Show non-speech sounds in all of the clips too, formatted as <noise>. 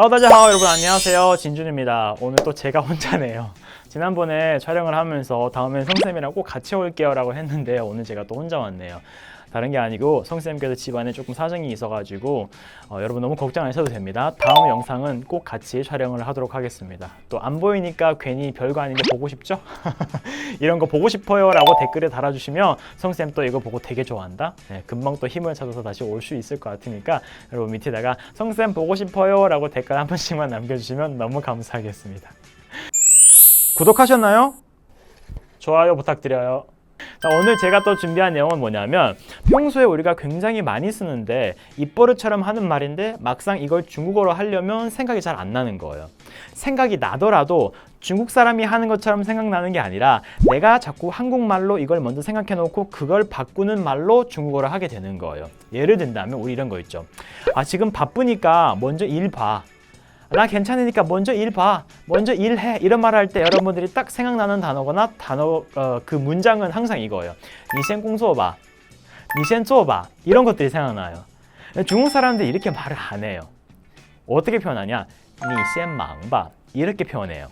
어, 다자하오 여러분. 안녕하세요. 진준입니다. 오늘 또 제가 혼자네요. <laughs> 지난번에 촬영을 하면서 다음엔 성쌤이랑 꼭 같이 올게요 라고 했는데 오늘 제가 또 혼자 왔네요 다른 게 아니고 성쌤께서 집안에 조금 사정이 있어가지고 어, 여러분 너무 걱정 안 하셔도 됩니다. 다음 영상은 꼭 같이 촬영을 하도록 하겠습니다. 또 안 보이니까 괜히 별거 아닌데 보고 싶죠? <laughs> 이런 거 보고 싶어요 라고 댓글에 달아주시면 성쌤 또 이거 보고 되게 좋아한다? 네, 금방 또 힘을 찾아서 다시 올 수 있을 것 같으니까 여러분 밑에다가 성쌤 보고 싶어요 라고 댓글 한 번씩만 남겨주시면 너무 감사하겠습니다. 구독하셨나요? 좋아요 부탁드려요 자, 오늘 제가 또 준비한 내용은 뭐냐면 평소에 우리가 굉장히 많이 쓰는데 입버릇처럼 하는 말인데 막상 이걸 중국어로 하려면 생각이 잘 안 나는 거예요. 생각이 나더라도 중국 사람이 하는 것처럼 생각나는 게 아니라 내가 자꾸 한국말로 이걸 먼저 생각해 놓고 그걸 바꾸는 말로 중국어를 하게 되는 거예요. 예를 든다면 우리 이런 거 있죠. 아, 지금 바쁘니까 먼저 일 봐. 나 괜찮으니까 먼저 일 봐. 먼저 일해. 이런 말을 할 때 여러분들이 딱 생각나는 단어거나 단어 어, 그 문장은 항상 이거예요. 니센 공소봐. 니센 쪼봐. 이런 것들이 생각나요. 중국 사람들이 이렇게 말을 안 해요. 어떻게 표현하냐? 니센 망봐. 이렇게 표현해요.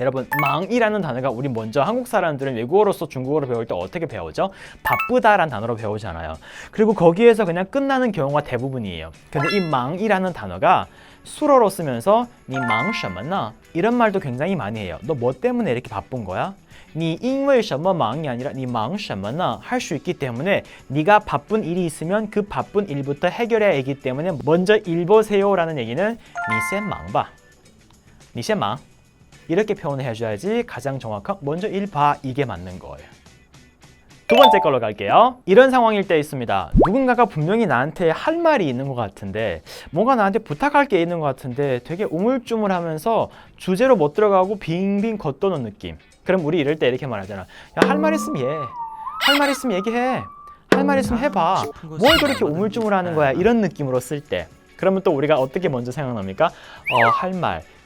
여러분 망이라는 단어가 우리 먼저 한국 사람들은 외국어로서 중국어를 배울 때 어떻게 배우죠? 바쁘다라는 단어로 배우잖아요. 그리고 거기에서 그냥 끝나는 경우가 대부분이에요. 근데 이 망이라는 단어가 수로로 쓰면서 니 망什么呢? 이런 말도 굉장히 많이 해요. 너 뭐 때문에 이렇게 바쁜 거야? 니因为什么忙이 아니라 니 망什么呢? 할 수 있기 때문에 네가 바쁜 일이 있으면 그 바쁜 일부터 해결해야 하기 때문에 먼저 일 보세요라는 얘기는 니先忙吧.你先忙. 이렇게 표현을 해줘야지 가장 정확한 먼저 일봐 이게 맞는 거예요. 두 번째 걸로 갈게요. 이런 상황일 때 있습니다. 누군가가 분명히 나한테 할 말이 있는 것 같은데 뭔가 나한테 부탁할 게 있는 것 같은데 되게 우물쭈물하면서 주제로 못 들어가고 빙빙 겉도는 느낌. 그럼 우리 이럴 때 이렇게 말하잖아. 야 할 말 있으면 얘. 할 말 있으면 얘기해. 할 말 있으면 해봐. 뭘 그렇게 우물쭈물하는 거야? 이런 느낌으로 쓸 때. 그러면 또 우리가 어떻게 먼저 생각납니까? 어, 할 말.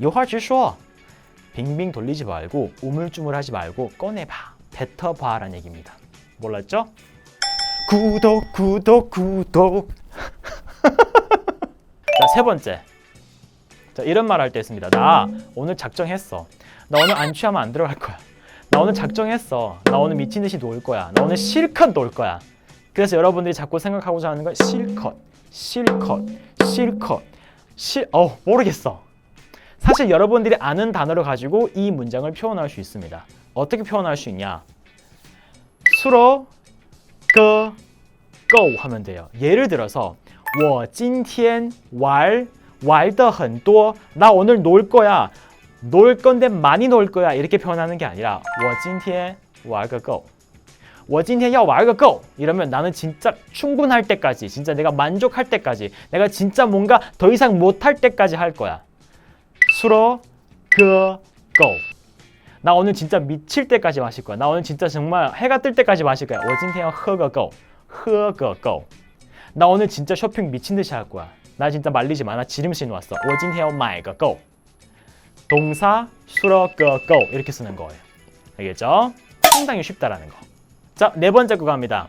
有话直说. 빙빙 돌리지 말고 우물쭈물하지 말고 꺼내봐, 뱉어봐라는 얘기입니다. 몰랐죠? 구독, 구독, 구독. <laughs> 자, 세 번째. 자, 이런 말 할 때 있습니다. 나 오늘 작정했어. 나 오늘 안 취하면 안 들어갈 거야. 나 오늘 작정했어. 나 오늘 미친 듯이 놀 거야. 나 오늘 실컷 놀 거야. 그래서 여러분들이 자꾸 생각하고자 하는 건 실컷, 실컷, 실컷, 실, 어 모르겠어. 사실 여러분들이 아는 단어를 가지고 이 문장을 표현할 수 있습니다. 어떻게 표현할 수 있냐? 수로 그 go 하면 돼요. 예를 들어서 我今天玩玩的很多. 나 오늘 놀 거야. 놀 건데 많이 놀 거야. 이렇게 표현하는 게 아니라 我今天玩个够.我今天要玩个够. 이러면 나는 진짜 충분할 때까지, 진짜 내가 만족할 때까지, 내가 진짜 뭔가 더 이상 못할 때까지 할 거야. 수로 그 go. 나 오늘 진짜 미칠 때까지 마실 거야. 나 오늘 진짜 정말 해가 뜰 때까지 마실 거야. 我今天要喝个够.喝个够. 나 오늘 진짜 쇼핑 미친 듯이 할 거야. 나 진짜 말리지 마. 나 지름신 왔어. 我今天要买个够. 동사 수로 그 go 이렇게 쓰는 거예요. 알겠죠? 상당히 쉽다라는 거. 자, 네 번째 거 갑니다.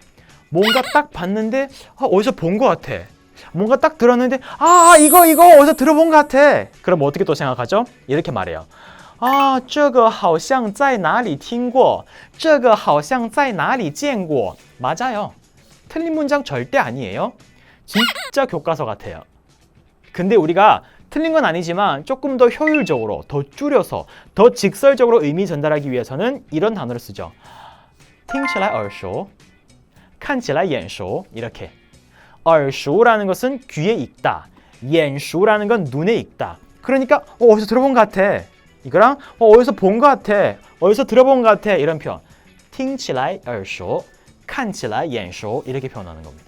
뭔가 딱 봤는데 아, 어디서 본 것 같아. 뭔가 딱 들었는데 아 이거 이거 어디서 들어본 것 같아. 그럼 어떻게 또 생각하죠? 이렇게 말해요. 아, 这个好像在哪里听过.这个好像在哪里见过. 맞아요. 틀린 문장 절대 아니에요. 진짜 교과서 같아요. 근데 우리가 틀린 건 아니지만 조금 더 효율적으로, 더 줄여서, 더 직설적으로 의미 전달하기 위해서는 이런 단어를 쓰죠. 听起来耳熟,看起来眼熟 이렇게. 耳熟라는 것은 귀에 익다. 眼熟라는 건 눈에 익다. 그러니까 어, 어디서 들어본 것 같아. 이거랑 어, 어디서 본 것 같아. 어디서 들어본 것 같아. 이런 표현. 听起来耳熟,看起来眼熟 이렇게 표현하는 겁니다.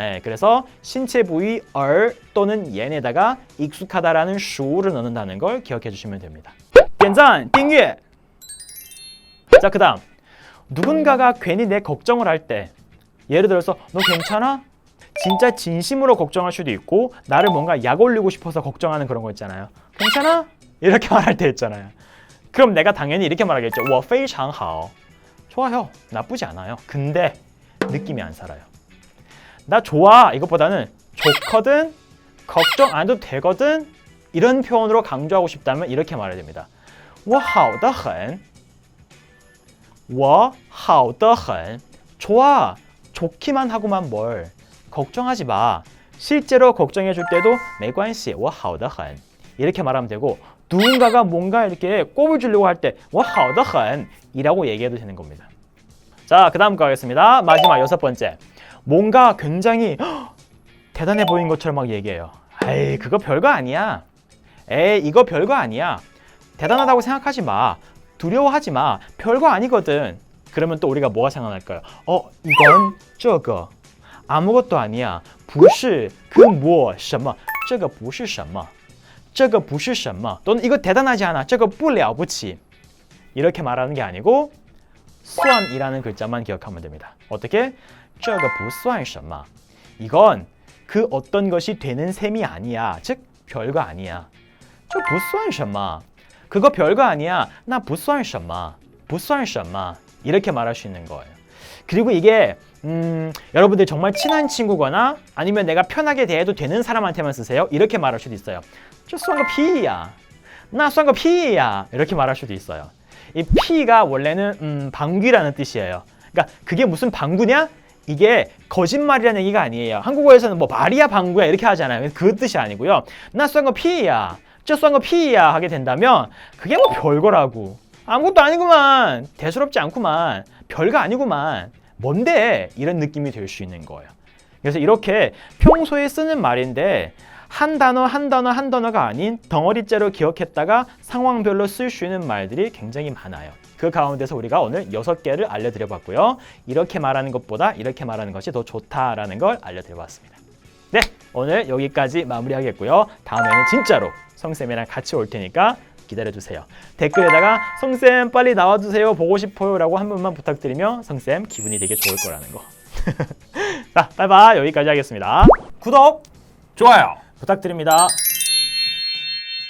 예, 그래서 신체 부위 얼 또는 얘에다가 익숙하다라는 슈를 넣는다는 걸 기억해 주시면 됩니다. 点赞,订阅. 자, 그다음 누군가가 괜히 내 걱정을 할 때 예를 들어서 너 괜찮아? 진짜 진심으로 걱정할 수도 있고 나를 뭔가 약 올리고 싶어서 걱정하는 그런 거 있잖아요. 괜찮아? 이렇게 말할 <laughs> 때 있잖아요. 그럼 내가 당연히 이렇게 말하겠죠. 我非常好. 좋아요. 나쁘지 않아요. 근데 느낌이 안 살아요. 나 좋아 이것보다는 좋거든 걱정 안 해도 되거든 이런 표현으로 강조하고 싶다면 이렇게 말해야 됩니다. 我好得很我好得很 좋아 좋기만 하고만 뭘 걱정하지 마 실제로 걱정해 줄 때도 没关系我好得很 이렇게 말하면 되고 누군가가 뭔가 이렇게 꼽을 주려고 할 때 我好得很 이라고 얘기해도 되는 겁니다 자, 그 다음 거 하겠습니다. 마지막 여섯 번째. 뭔가 굉장히 헉, 대단해 보이는 것처럼 막 얘기해요. 에이, 그거 별거 아니야. 에이, 이거 별거 아니야. 대단하다고 생각하지 마. 두려워하지 마. 별거 아니거든. 그러면 또 우리가 뭐가 생각날까요? 어, 이건 这个 아무것도 아니야. 不是그 뭐, 什么?这个不是什么.这个不是什么. 또는 이거 대단하지 않아. 这个不了不起. 이렇게 말하는 게 아니고 수완이라는 글자만 기억하면 됩니다. 어떻게? 这个不算什么. 이건 그 어떤 것이 되는 셈이 아니야. 즉 별거 아니야. 这不算什么. 그거 별거 아니야. 나 不算什么.不算什么. 이렇게 말할 수 있는 거예요. 그리고 이게 음, 여러분들 정말 친한 친구거나 아니면 내가 편하게 대해도 되는 사람한테만 쓰세요. 이렇게 말할 수도 있어요. 저 쏜거 피야. 나 쏜거 피야. 이렇게 말할 수도 있어요. 이 피가 원래는 음, 방귀라는 뜻이에요. 그러니까 그게 무슨 방구냐? 이게 거짓말이라는 얘기가 아니에요. 한국어에서는 뭐 말이야 방구야 이렇게 하잖아요. 그 뜻이 아니고요. 나 쏜거 피야. 저 쏜거 피야 하게 된다면 그게 뭐 별거라고. 아무것도 아니구만. 대수롭지 않구만. 별거 아니구만. 뭔데? 이런 느낌이 될수 있는 거예요. 그래서 이렇게 평소에 쓰는 말인데 한 단어 한 단어 한 단어가 아닌 덩어리째로 기억했다가 상황별로 쓸 수 있는 말들이 굉장히 많아요. 그 가운데서 우리가 오늘 여섯 개를 알려드려 봤고요. 이렇게 말하는 것보다 이렇게 말하는 것이 더 좋다라는 걸 알려드려 봤습니다. 네, 오늘 여기까지 마무리하겠고요. 다음에는 진짜로 성쌤이랑 같이 올 테니까 기다려주세요. 댓글에다가 성쌤 빨리 나와주세요. 보고 싶어요. 라고 한 번만 부탁드리면 성쌤 기분이 되게 좋을 거라는 거. <laughs> 자, 빠이빠이. 여기까지 하겠습니다. 구독 좋아요. 부탁드립니다.